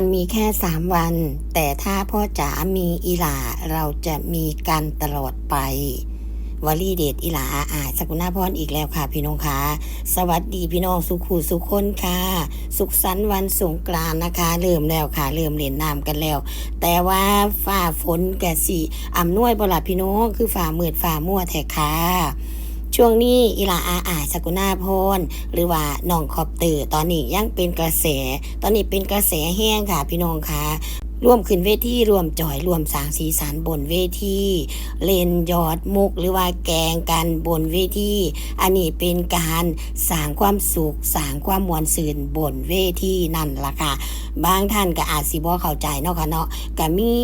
ารมีแค่สามวัน แต่ถ้าพ่อจ๋ามีอีหลาเราจะมีกันตลอดไปวลีเดชอีหลาอาอาสกุณาพรอีกแล้วค่ะ พี่น้องค่ะสวัสดีพี่น้องสุขูสุขคนค่ะ สุขสันต์วันสงกรานต์นะคะ เริ่มแล้วค่ะ เริ่มเล่นน้ำกันแล้ว แต่ว่าฝ่าฝนกะสิอำนวยบลาพี่น้องคือฝ่ามืดฝ่ามั่วแท้ค่ะ ช่วงนี้อีลาอาอาสกุณาพรหรือว่าน้องคอบเตอร์ตอนนี้ยังเป็นกระแส ตอนนี้เป็นกระแสแห้งค่ะพี่น้องค่ะ ร่วมขึ้นเวทีร่วมจอยร่วมสางสีสันบนเวทีเล่นยอดมุกหรือว่าแกงกันบนเวทีอันนี้เป็นการสร้างความสุขสร้างความมวลสื่นบนเวทีนั่นล่ะค่ะ บางท่านก็อาจสิบ่เข้าใจเนาะค่ะเนาะก็มี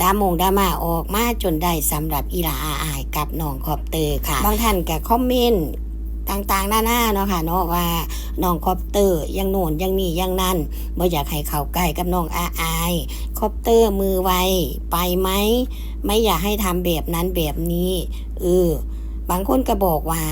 ดามงดามาออกมาจนได้สำหรับอีหลาอาอายกับน้องคอปเตอร์ค่ะ บางท่านก็คอมเมนต์ ต่างๆหน้าๆเนาะค่ะเนาะว่าน้องคอปเตอร์ยังโน่นยังนี่ยังนั่นบ่อยากให้เขาใกล้กับน้องอาอายคอปเตอร์มือไวไปไหมไม่อยากให้ทำแบบนั้นแบบนี้เออบางคนก็บอกว่า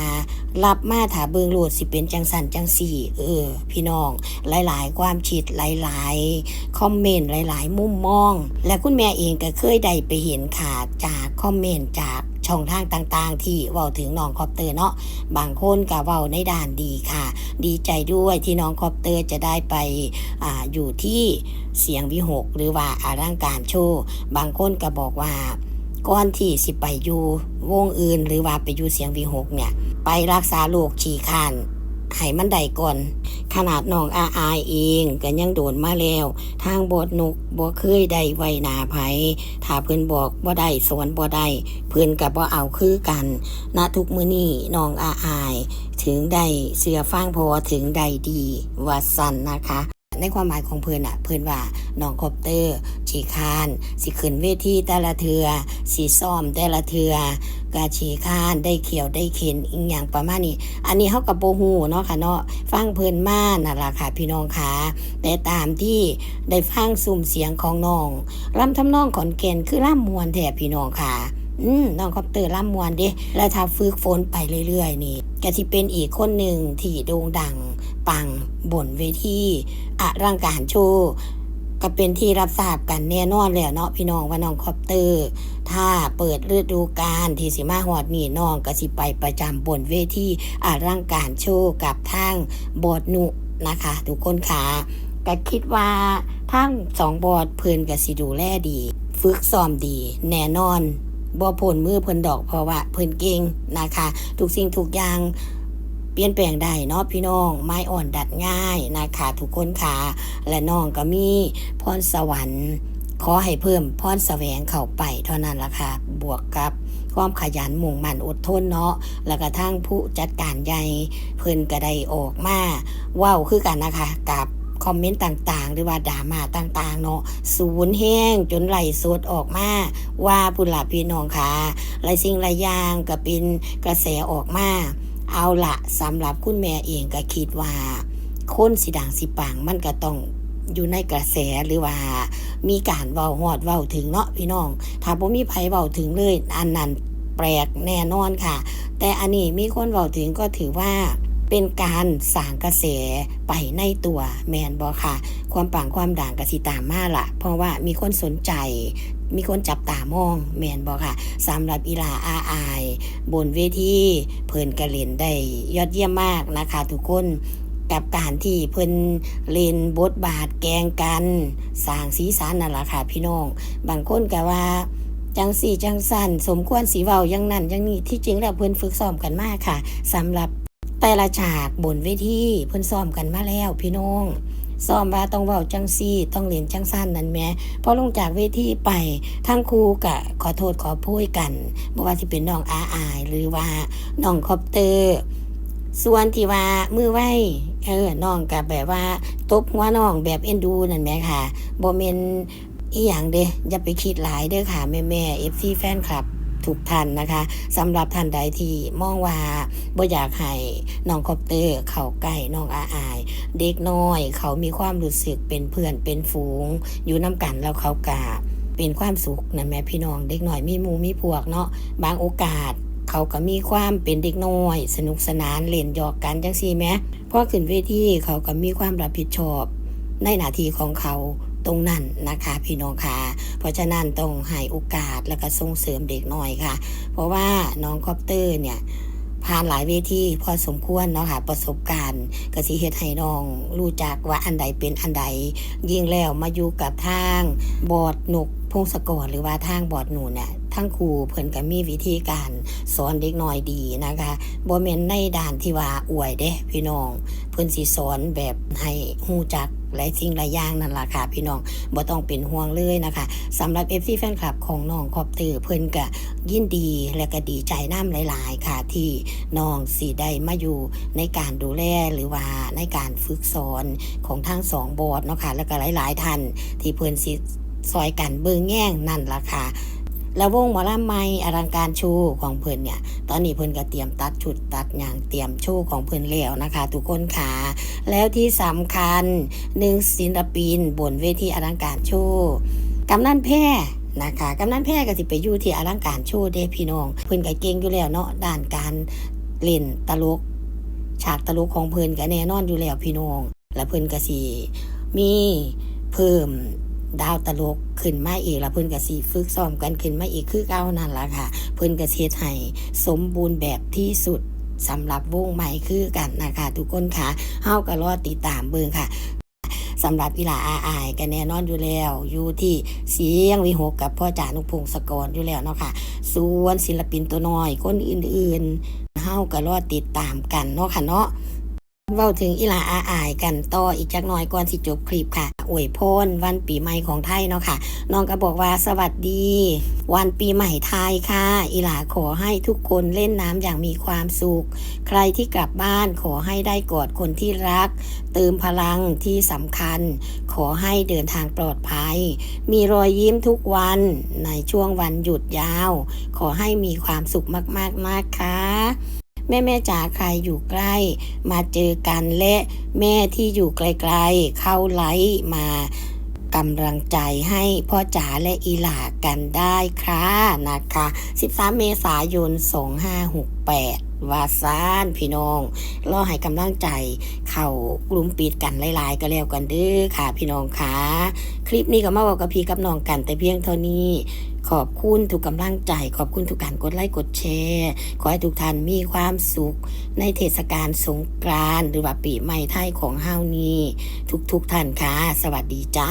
รับมาถาเบิงโหลดสิเป็นจังสันจังสี่ เออ พี่น้อง หลาย ๆ ความคิดหลาย ๆ คอมเมนต์หลาย ๆ มุมมอง และคุณแม่เองก็เคยได้ไปเห็นข่าวจากคอมเมนต์จาก ช่องทางต่างๆ ที่เว้าถึงน้องคอปเตอร์เนาะบางคนก็เว้าในด้านดีค่ะ ดีใจด้วยที่น้องคอปเตอร์จะได้ไปอ่าอยู่ที่เสียงวิหก หรือว่าอาร่างการโชว์บางคนก็บอกว่าก่อนที่สิไปอยู่วงอื่น หรือว่าไปอยู่เสียงวีหกเนี่ย ไปรักษาโรคฉี่คัน ให้มันได้ก่อน ขนาดน้องอาอายเองก็ยังโดนมาแล้ว ทางบทนกบ่เคยได้ไว้หนาไผถ้าเพิ่นบอกบ่ได้สวนบ่ได้เพื่อนกับบ่เอาคือกันณทุกมื้อนี้น้องอาอาย ถึงได้เสือฟังพอถึงได้ดีว่าสันนะคะ ในความหมายของเพิ่นอะ เพิ่นว่าน้องคอปเตอร์ฉีคานสิขึ้นเวทีแต่ละเทือสีซ้อมแต่ละเทือกาฉีคานได้เขียวได้เข็นอีกอย่างประมาณนี้ อันนี้เฮากับโบฮูเนาะค่ะเนาะฟังเพิ่นมานั่นล่ะค่ะพี่น้องค่ะแต่ตามที่ได้ฟังซุ่มเสียงของน้องลำทำนองขอนแก่นคือล่ำมวนแท้พี่น้องค่ะอืมน้องคอปเตอร์ล่ำมวนเด้แล้วถ้าฝึกฝนไปเรื่อยๆ นี่ก็สิเป็นอีกคนหนึ่งที่โด่งดัง ปังบนเวทีอร่างการโชว์ก็เป็นที่รับทราบกันแน่นอนแล้วเนาะพี่น้องว่าน้องคอปเตอร์ ถ้าเปิดฤดูกาลที่สิมาฮอดนี่น้องก็สิไปประจำบนเวทีอาร่างการโชว์กับทางบอดนุนะคะ ทุกคนค่ะก็คิดว่าทั้งสองบอดเพิ่นก็สิดูแลดี ฝึกซ้อมดี แน่นอนบ่ผลมือเพิ่นดอกเพราะว่าเพิ่นเก่งนะคะ ทุกสิ่งทุกอย่าง เปลี่ยนแปลงได้เนาะพี่น้องไม้อ่อนดัดง่ายนะคะทุกคนค่ะและน้องก็มีพรสวรรค์ขอให้เพิ่มพรแสวงเข้าไปเท่านั้นละค่ะ บวกกับความขยันมุ่งมั่นอดทนเนาะ แล้วก็ทั้งผู้จัดการใหญ่เพิ่นก็ได้ออกมาว้าวคือกันนะคะ กับคอมเมนต์ต่างๆ หรือว่าดราม่าต่างๆ เนาะศูนย์แห้งจนไหลสดออกมา ว่าพุนหลาพี่น้องค่ะหลายสิ่งหลายอย่างก็เป็นกระแสออกมา เอาละสำหรับคุณแม่เองก็คิดว่า คนสีดังสีปังมันก็ต้องอยู่ในกระแสหรือว่ามีการเว้าหอดเว้าถึงเนาะพี่น้อง ถ้าบ่มีไผเว้าถึงเลย อันนั้นแปลกแน่นอนค่ะ แต่อันนี้มีคนเว้าถึงก็ถือว่า เป็นการสร้างกระแสไปในตัวแมนบอค่ะ ความปังความด่างกสิตามมาละเพราะว่ามีคนสนใจมีคนจับตามองแมนบอค่ะสำหรับอีลาอาอาย บนเวทีเพิ่นกระเล่นได้ยอดเยี่ยมมากนะคะทุกคนกับการที่เพิ่นเล่นบทบาทแกงกันสร้างสีสันนั่นล่ะค่ะพี่น้อง บางคนก็ว่าจังสี่จังสันสมควรสีเว้ายังนั่นยังนี้ที่จริงแล้วเพิ่นฝึกซ้อมกันมากค่ะสำหรับ แต่ละฉากบนเวทีเพิ่นซ้อมกันมาแล้วพี่น้องซ้อมว่าต้องเว้าจังซี่ ต้องเรียนจังสั้นนั่นแหมพอลงจากเวทีไปทั้งครูกะขอโทษขอโพยกันบ่ว่าสิเป็นน้องอาอาย หรือว่าน้องคอปเตอร์ ส่วนที่ว่ามือไหวเออน้องกับแบบว่าตบหัวน้องแบบเอ็นดูนั่นแหมค่ะบ่แม่นอีหยังเด้อย่าไปคิดหลายเด้อค่ะแม่แม่ FC แฟนคลับ ทุกท่านนะคะสำหรับท่านใดที่มองว่าบ่อยากให้น้องคอปเตอร์เข้าใกล้น้องอาอาย เด็กน้อย เขามีความรู้สึกเป็นเพื่อนเป็นฝูง อยู่น้ำกันแล้วเขากาเป็นความสุขนะแม่พี่น้องเด็กน้อยมีมูมีพวกเนาะบางโอกาสเขาก็มีความเป็นเด็กน้อย สนุกสนานเล่นหยอกกันจังซี่แหมพอขึ้นเวทีเขาก็มีความรับผิดชอบ ในหน้าที่ของเขา ตรงนั้นนะคะ พี่น้องค่ะ เพราะฉะนั้นต้องให้โอกาสแล้วก็ส่งเสริมเด็กหน่อยค่ะ เพราะว่าน้องคอปเตอร์เนี่ยผ่านหลายเวทีพอสมควรเนาะค่ะประสบการณ์กสิเฮ็ดให้น้อง รู้จักว่าอันใดเป็นอันใด ยิ่งแล้วมาอยู่กับทางบอดหนุกพงศกรหรือว่าทางบอดหนูเนี่ย ทั้งครูเพิ่นก็มีวิธีการสอนเด็กน้อยดีนะคะบ่แม่นในด้านที่ว่าอวยเด้พี่น้อง เพิ่นสิสอนแบบให้ฮู้จักหลายสิ่งหลายอย่างนั่นล่ะค่ะพี่น้องบ่ต้องเป็นห่วงเลยนะคะสำหรับ FC แฟนคลับของน้องคอปเตอร์เพิ่นก็ยินดีและก็ดีใจน้ำหลาย ๆ ค่ะ ที่น้องสิได้มาอยู่ในการดูแลหรือว่าในการฝึกสอนของทั้งสองบอร์ดเนาะค่ะแล้วก็หลาย ๆท่านที่เพิ่นสิซอยกันเบิ่งแย่งนั่นล่ะค่ะ แล้ววงหมอลำไม่อลังการโชว์ของเพิ่นเนี่ย ตอนนี้เพิ่นก็เตรียมตัดชุดตัดอย่างเตรียมโชว์ของเพิ่นแล้วนะคะ ทุกคนค่ะ แล้วที่สำคัญหนึ่งศิลปินบนเวทีอลังการโชว์กำนันแพร่นะคะกำนันแพร่ก็สิไปอยู่ที่อลังการโชว์เด้พี่น้อง เพิ่นก็เก่งอยู่แล้วเนาะด้านการเล่นตลก ฉากตลกของเพิ่นก็แน่นอนอยู่แล้วพี่น้อง แล้วเพิ่นก็สิมีเพิ่ม ดาวตลกขึ้นมาอีกแล้วเพิ่นก็สิฝึกซ้อมกันขึ้นมาอีกคือเก่านั่นล่ะค่ะ เพิ่นก็เฮ็ดให้สมบูรณ์แบบที่สุดสำหรับวงใหม่คือกันนะคะทุกคนค่ะเฮาก็รอติดตามเบิ่งค่ะสำหรับอีหลาอาอายก็แน่นอนอยู่แล้ว อยู่ที่เสียงวิหกกับพ่อจานุพงศกรอยู่แล้วเนาะค่ะ ส่วนศิลปินตัวน้อยคนอื่นๆเฮาก็รอติดตามกันเนาะค่ะเนาะ เว้าถึงอีหลาอาอายกันต่ออีกจักหน่อยก่อนสิจบคลิปค่ะอวยพรวันปีใหม่ของไทยเนาะค่ะ น้องก็บอกว่าสวัสดี วันปีใหม่ไทยค่ะ อีหลาขอให้ทุกคนเล่นน้ำอย่างมีความสุข ใครที่กลับบ้านขอให้ได้กอดคนที่รัก เติมพลังที่สำคัญ ขอให้เดินทางปลอดภัย มีรอยยิ้มทุกวันในช่วงวันหยุดยาว ขอให้มีความสุขมากๆนะคะ แม่แม่จ๋าใครอยู่ใกล้ มาเจอกันและแม่ที่อยู่ไกลๆ เข้าไลฟ์มากำลังใจให้พ่อจ๋าและอีหลากันได้ค่ะนะคะ 13 เมษายน 2568 วาซานพี่น้องรอให้กำลังใจ เข้ากลุ่มปิดกันหลายๆ ก็แล้วกันเด้อค่ะพี่น้องค่ะ คลิปนี้ก็มาบอกกับพี่กับน้องกันแต่เพียงเท่านี้ ขอบคุณทุกกำลังใจ ขอบคุณทุกการกดไลค์กดแชร์ขอให้ทุกท่านมีความสุข ในเทศกาลสงกรานต์หรือว่าปีใหม่ไทยของเฮานี้ ทุกๆท่านค่ะ สวัสดีจ้า